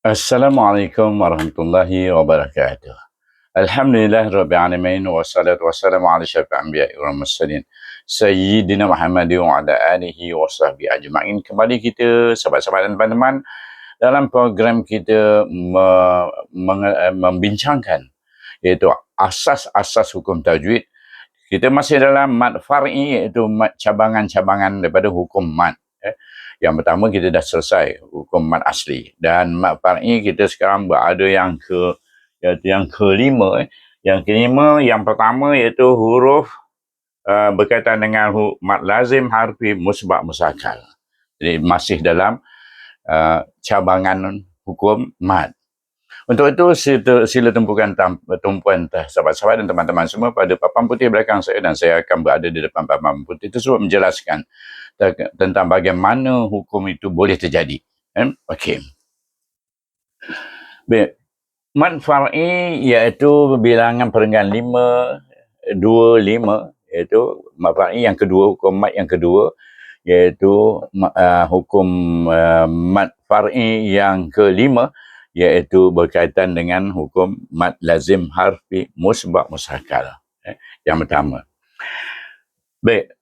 Assalamualaikum warahmatullahi wabarakatuh. Alhamdulillah Rabbil Alamin wassalatu wassalamu ala syafi'i anbiya'i wal mursalin Sayyidina Muhammad wa ala alihi wa sahbihi ajma'in. Kembali kita sahabat-sahabat dan teman-teman dalam program kita me- eh, membincangkan iaitu asas-asas hukum tajwid. Kita masih dalam mat far'i iaitu cabangan-cabangan daripada hukum mat. Eh. Yang pertama kita dah selesai hukum mat asli dan mat far'i kita sekarang berada yang ke iaitu yang kelima eh. Yang kelima yang pertama iaitu huruf uh, berkaitan dengan hu- mat lazim harfi musbak musakal. Jadi masih dalam uh, cabangan hukum mat. Untuk itu sila, sila tumpukan tam, tumpuan sahabat-sahabat dan teman-teman semua pada papan putih belakang saya dan saya akan berada di depan papan putih tersebut menjelaskan tentang bagaimana hukum itu boleh terjadi. Okey. Mat far'i iaitu bilangan perenggan lima, dua, lima. Iaitu mat far'i yang kedua, hukum mat yang kedua. Iaitu uh, hukum uh, mat far'i yang kelima iaitu berkaitan dengan hukum mat lazim harfi musbak musakal. Eh, yang pertama. Baik.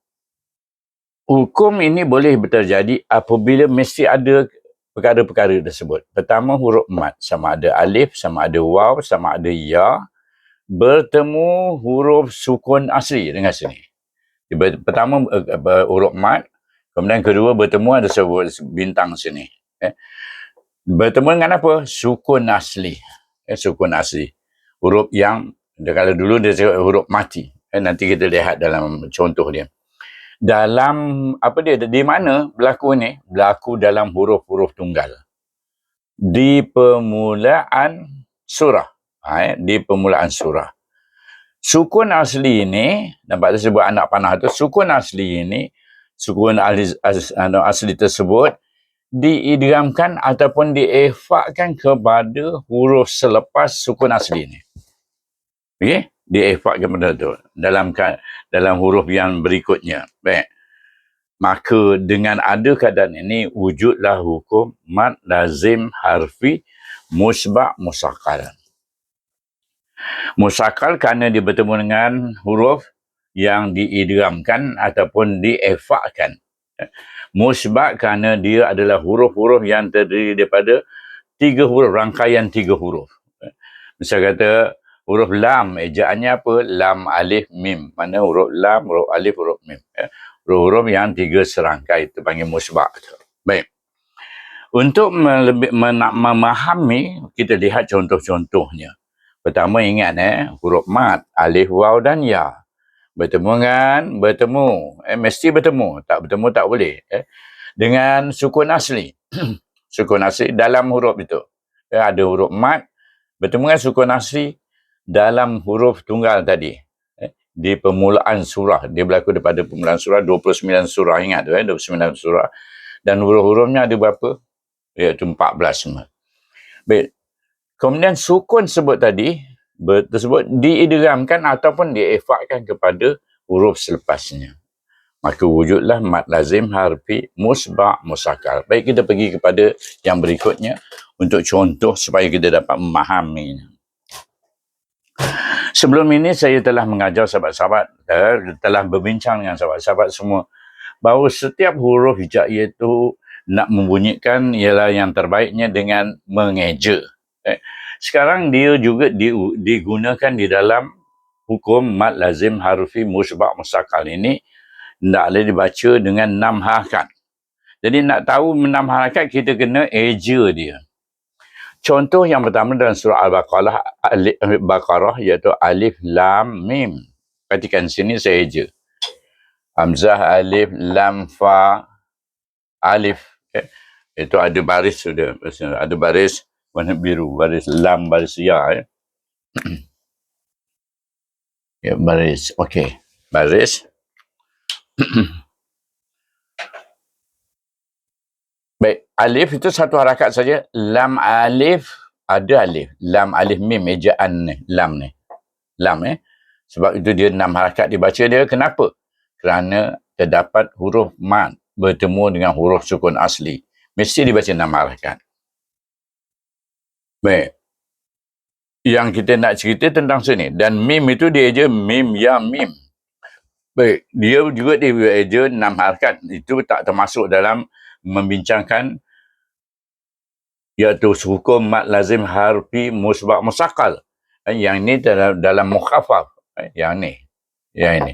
Hukum ini boleh terjadi apabila mesti ada perkara-perkara tersebut. Pertama huruf mat sama ada alif, sama ada waw, sama ada ya bertemu huruf sukun asli dengan sini. Pertama eh, eh, huruf mat, kemudian kedua bertemu ada sebuah bintang sini. Eh. Bertemu dengan apa? Sukun asli. Sukun asli. Huruf yang kalau dulu dia huruf mati. Nanti kita lihat dalam contoh dia. Dalam apa dia di mana berlaku ni? Berlaku dalam huruf-huruf tunggal. Di permulaan surah. Ha, eh, di permulaan surah. Sukun asli ini, nampak dia sebut anak panah tu, sukun asli ini, sukun asli, asli tersebut diidghamkan ataupun diefakkan kepada huruf selepas sukun asli ini. Okey? Diefakkan kepada tu dalam ka- dalam huruf yang berikutnya. Baik. Maka dengan ada keadaan ini wujudlah hukum mat lazim harfi musbak musakal. Musakal kerana dia bertemu dengan huruf yang diidghamkan ataupun diefakkan. Musbak kerana dia adalah huruf-huruf yang terdiri daripada tiga huruf, rangkaian tiga huruf. Misal kata huruf lam, ejaannya apa? Lam, alif, mim. Mana huruf lam, huruf alif, huruf mim. Eh, Huruf-huruf yang tiga serangkai, itu panggil musbak. Baik. Untuk melebih, mena- memahami, kita lihat contoh-contohnya. Pertama ingat eh, huruf mat, alif, waw dan ya. Bertemu kan? Bertemu. Eh, mesti bertemu. Tak bertemu tak boleh. Eh. Dengan sukun asli. sukun asli dalam huruf itu. Eh, ada huruf mat. Bertemu dengan sukun asli dalam huruf tunggal tadi. Eh, di permulaan surah. Dia berlaku daripada permulaan surah. 29 surah. Ingat tu eh. 29 surah. Dan huruf-hurufnya ada berapa? Iaitu 14 semua. Baik. Kemudian sukun sebut tadi tersebut diidghamkan ataupun diefakkan kepada huruf selepasnya. Maka wujudlah mat lazim harfi musbak musakal. Baik kita pergi kepada yang berikutnya untuk contoh supaya kita dapat memahaminya. Sebelum ini saya telah mengajar sahabat-sahabat, eh, telah berbincang dengan sahabat-sahabat semua bahawa setiap huruf hijaiyah itu nak membunyikan ialah yang terbaiknya dengan mengeja. Eh, sekarang dia juga di, digunakan di dalam hukum mat lazim harfi musbak musakal ini boleh dibaca dengan enam harakat. Jadi nak tahu enam harakat kita kena eja dia. Contoh yang pertama dalam surah Al-Baqarah alif, Baqarah iaitu alif lam mim. Perhatikan sini saya eja. Hamzah alif lam fa alif eh, itu ada baris sudah ada baris warna biru baris lam baris ya eh. ya baris okey baris baik alif itu satu harakat saja lam alif ada alif lam alif mim ejaan ni lam ni lam eh sebab itu dia enam harakat dibaca dia kenapa kerana terdapat huruf mat bertemu dengan huruf sukun asli mesti dibaca enam harakat Baik. Yang kita nak cerita tentang sini. Dan mim itu dia je mim ya mim. Baik. Dia juga dia je enam harakat. Itu tak termasuk dalam membincangkan iaitu hukum mat lazim harfi musbak musakal. Eh, Yang ini dalam, dalam mukhafaf. Eh, Yang ni. Yang ini.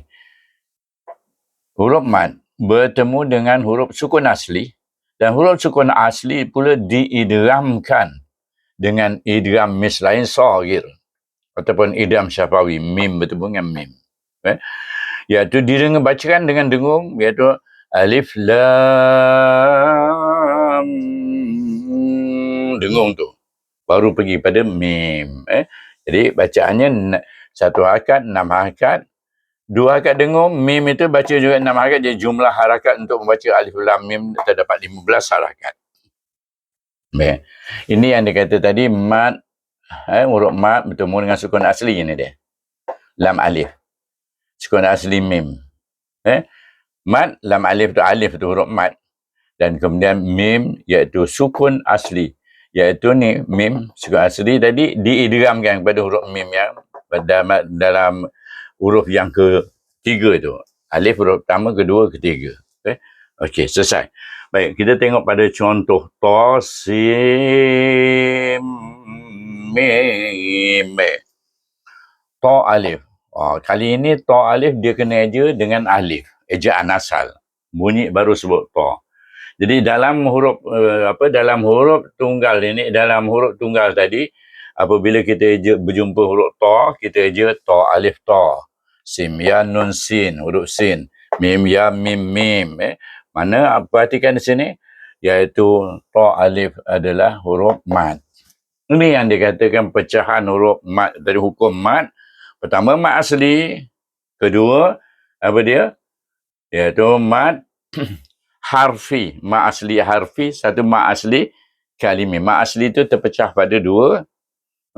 Huruf mat bertemu dengan huruf sukun asli dan huruf sukun asli pula diidramkan dengan idram mislain sahir ataupun idram syafawi mim bertemu dengan mim eh? iaitu didengar bacakan dengan dengung iaitu alif lam dengung tu baru pergi pada mim eh jadi bacaannya satu harakat enam harakat dua harakat dengung mim itu baca juga enam harakat jadi jumlah harakat untuk membaca alif lam mim terdapat 15 harakat Baik. Ini yang dikata tadi mat eh, huruf mat bertemu dengan sukun asli ini dia. Lam alif. Sukun asli mim. Eh? Mat lam alif tu alif tu huruf mat dan kemudian mim iaitu sukun asli. Iaitu ni mim sukun asli tadi diidramkan kepada huruf mim yang dalam, dalam huruf yang ketiga tu. Alif huruf pertama, kedua, ketiga. Okay, okay selesai. Baik, kita tengok pada contoh to sim mim. To alif. Oh, kali ini to alif dia kena eja dengan alif, ejaan asal. Bunyi baru sebut to. Jadi dalam huruf uh, apa dalam huruf tunggal ini dalam huruf tunggal tadi apabila kita eja berjumpa huruf to, kita eja to alif to. Sim ya nun sin, huruf sin. Mim ya mim mim eh. Mana perhatikan di sini iaitu to alif adalah huruf mat. Ini yang dikatakan pecahan huruf mat dari hukum mat. Pertama mat asli, kedua apa dia? Iaitu mat harfi, mat asli harfi, satu mat asli kalimi. Mat asli itu terpecah pada dua.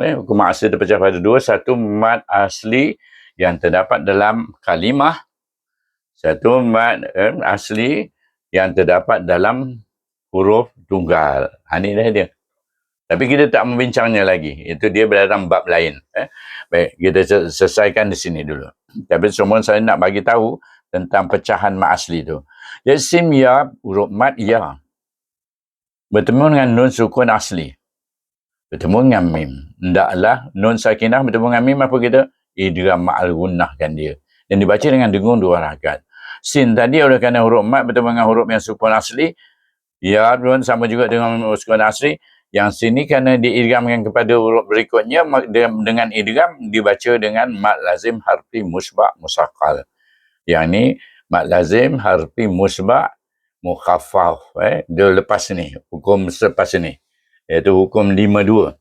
Eh, hukum asli terpecah pada dua. Satu mat asli yang terdapat dalam kalimah. Satu mat eh, asli yang terdapat dalam huruf tunggal. Ha, ini dah dia. Tapi kita tak membincangnya lagi. Itu dia dalam bab lain. Eh. Baik, kita selesaikan di sini dulu. Tapi semua saya nak bagi tahu tentang pecahan mat asli tu. Jadi sim ya, huruf mat ya. Bertemu dengan nun sukun asli. Bertemu dengan mim. Hendaklah nun sakinah bertemu dengan mim apa kita? Idram ma'al gunnahkan dia. Dan dibaca dengan dengung dua rakaat. Sin tadi oleh kerana huruf mat bertemu dengan huruf yang sukun asli. Ya pun sama juga dengan sukun asli. Yang sini kerana diidgamkan kepada huruf berikutnya dengan idgam dibaca dengan mat lazim harfi musbak musakal. Yang ni mat lazim harfi musbak mukhaffaf. Eh. Dia lepas ni. Hukum selepas ni. Iaitu hukum 5-2.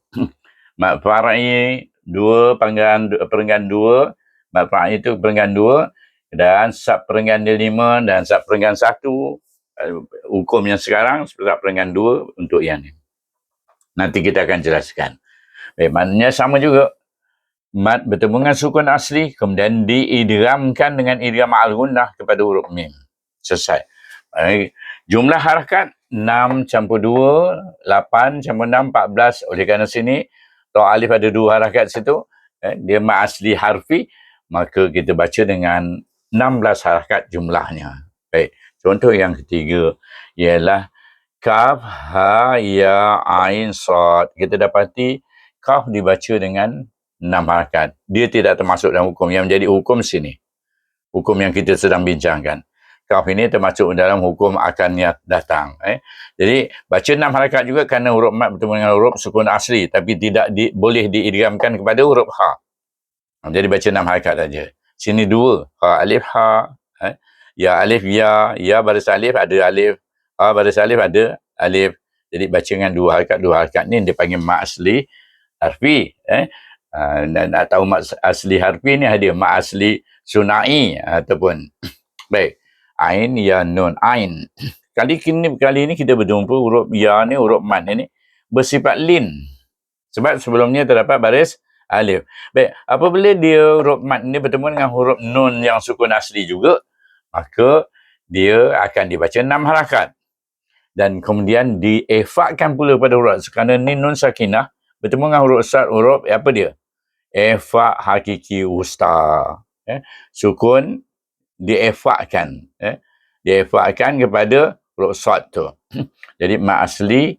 mat far'i dua panggilan perenggan dua. Mat far'i itu perenggan dua dan sub perenggan dia lima dan sub perenggan satu hukum yang sekarang sub perenggan dua untuk yang ni. Nanti kita akan jelaskan. Baik, maknanya sama juga. Mat bertemu dengan sukun asli, kemudian diidramkan dengan idram al-gunnah kepada huruf mim. Selesai. Jumlah harakat 6 campur 2, 8 campur 6, 14. Oleh kerana sini, to alif ada dua harakat situ. Eh, dia mat asli harfi, maka kita baca dengan 16 harakat jumlahnya. Baik. Contoh yang ketiga ialah kaf, ha, ya, ain, sad. Kita dapati kaf dibaca dengan enam harakat. Dia tidak termasuk dalam hukum. Yang menjadi hukum sini. Hukum yang kita sedang bincangkan. Kaf ini termasuk dalam hukum akan niat datang. Eh. Jadi baca enam harakat juga kerana huruf mat bertemu dengan huruf sukun asli. Tapi tidak di, boleh diidgamkan kepada huruf ha. Jadi baca enam harakat saja. Sini dua. Ha, alif, ha. Eh. Ya, alif, ya. Ya, baris alif, ada alif. Ha, baris alif, ada alif. Jadi baca dengan dua harakat. Dua harakat ni dia panggil mak asli harfi. Eh. Uh, dan nak tahu mak asli harfi ni ada mak asli sunai ataupun baik ain ya nun ain. Kali ini kali ini kita berjumpa huruf ya ni huruf mat ni bersifat lin. Sebab sebelumnya terdapat baris alif. Baik apabila dia huruf mat ni bertemu dengan huruf nun yang sukun asli juga maka dia akan dibaca enam harakat. Dan kemudian diefakkan pula pada huruf kerana ni nun sakinah bertemu dengan huruf sad huruf apa dia efa hakiki usta eh. Sukun diefakkan eh. Diefakkan kepada huruf sad tu. Jadi mat asli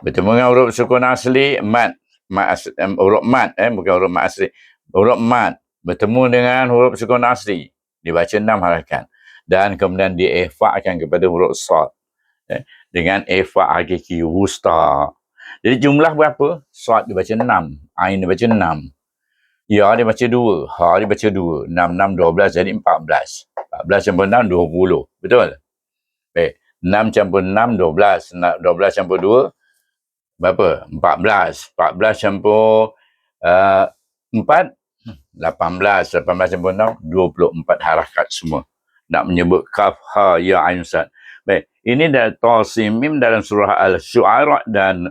bertemu dengan huruf sukun asli mat mat asli, um, huruf mat eh bukan huruf mat asli. Huruf mat bertemu dengan huruf sukun asli. Dibaca enam harakat dan kemudian diefakkan kepada huruf sad eh, dengan efa hakiki wusta jadi jumlah berapa? Sad dibaca enam ain dibaca enam Ya, dia baca dua. Ha, dia baca dua. Enam, enam, dua belas. Jadi empat belas. Empat belas campur enam, dua puluh. Betul? Baik. Enam campur enam, dua belas. Dua belas campur dua. Berapa? Empat belas. Empat belas campur uh, empat. Lapan belas. Lapan belas campur enam. Dua puluh empat harakat semua. Nak menyebut kaf, ha, ya, ain, sad. Ini dalam Tasimim dalam surah Al-Syu'ara dan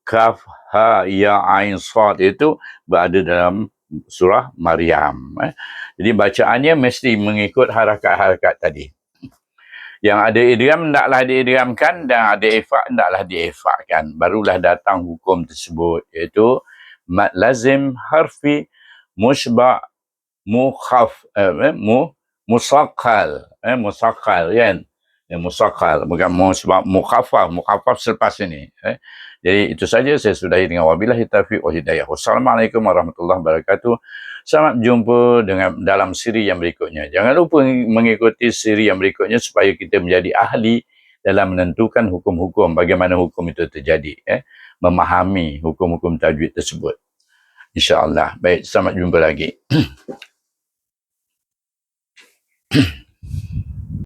kaf ha ya ain sad itu berada dalam surah Maryam eh. jadi bacaannya mesti mengikut harakat-harakat tadi. Yang ada idgham hendaklah diidghamkan dan ada ifak hendaklah diifakkan. Barulah datang hukum tersebut iaitu mad lazim harfi musba mukhaf eh, mu musaqqal eh musaqqal kan ya, musaqqal bukan musba mukhafaf mukhafaf selepas ini eh jadi itu saja saya sudahi dengan wabillahi taufiq wa hidayah. Wassalamualaikum warahmatullahi wabarakatuh. Selamat jumpa dengan dalam siri yang berikutnya. Jangan lupa mengikuti siri yang berikutnya supaya kita menjadi ahli dalam menentukan hukum-hukum bagaimana hukum itu terjadi eh memahami hukum-hukum tajwid tersebut. Insya-Allah. Baik, selamat jumpa lagi.